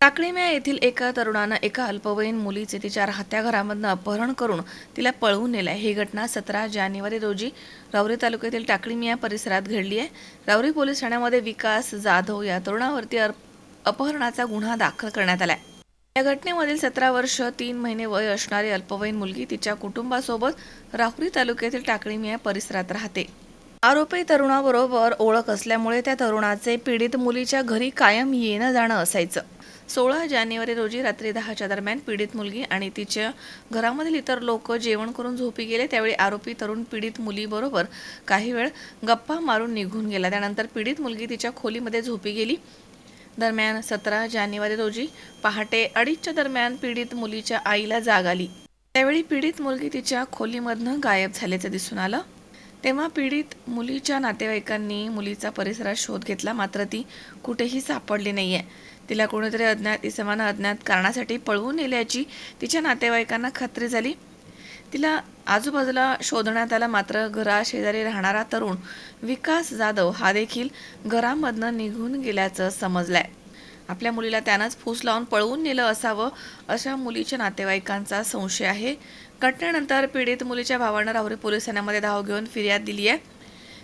टाकळीम्या येथील एका तरुणानं एका अल्पवयीन मुलीचे तिच्या राहत्या घरामधनं अपहरण करून तिला पळवून नेलं आहे ही घटना सतरा जानेवारी रोजी रावरी तालुक्यातील टाकळीमिया परिसरात घडली आहे. रावरी पोलीस ठाण्यामध्ये विकास जाधव या तरुणावरती अपहरणाचा गुन्हा दाखल करण्यात आलाय. या घटनेमधील सतरा वर्ष तीन महिने वय असणारी अल्पवयीन मुलगी तिच्या कुटुंबासोबत राहुरी तालुक्यातील टाकळीमिया परिसरात राहते. आरोपी तरुणाबरोबर ओळख असल्यामुळे त्या तरुणाचे पीडित मुलीच्या घरी कायम येणं जाणं असायचं. सोळा जानेवारी रोजी रात्री दहाच्या दरम्यान पीडित मुलगी आणि तिच्या घरामधील इतर लोक जेवण करून झोपी गेले. त्यावेळी आरोपी तरुण पीडित मुलीबरोबर काही वेळ गप्पा मारून निघून गेला. त्यानंतर पीडित मुलगी तिच्या खोलीमध्ये झोपी गेली. दरम्यान सतरा जानेवारी रोजी पहाटे अडीचच्या दरम्यान पीडित मुलीच्या आईला जाग आली. त्यावेळी पीडित मुलगी तिच्या खोलीमधनं गायब झाल्याचं दिसून आलं. तेव्हा पीडित मुलीच्या नातेवाईकांनी मुलीचा परिसरात शोध घेतला. मात्र ती कुठेही सापडली नाही आहे तिला कोणीतरी अज्ञात इसमानं अज्ञात कारणासाठी पळवून नेल्याची तिच्या नातेवाईकांना खात्री झाली. तिला आजूबाजूला शोधण्यात आला. मात्र घराशेजारी राहणारा तरुण विकास जाधव हा देखील घरामधनं निघून गेल्याचं समजलंय. आपल्या मुलीला त्यानंच फूस लावून पळवून नेलं असावं अशा मुलीच्या नातेवाईकांचा संशय आहे. घटनेनंतर पीडित मुलीच्या भावानं राहुरी पोलीस ठाण्यामध्ये धाव घेऊन फिर्याद दिली आहे.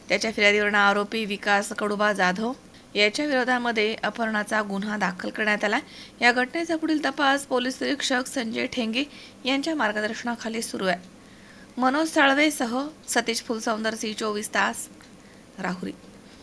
त्याच्या फिर्यादीवरून आरोपी विकास कडुबा जाधव याच्या विरोधामध्ये अपहरणाचा गुन्हा दाखल करण्यात आला या घटनेचा पुढील तपास पोलीस निरीक्षक संजय ठेंगे यांच्या मार्गदर्शनाखाली सुरू आहे. मनोज साळवेसह सतीश फुलसौंदर सी चोवीस तास राहुरी.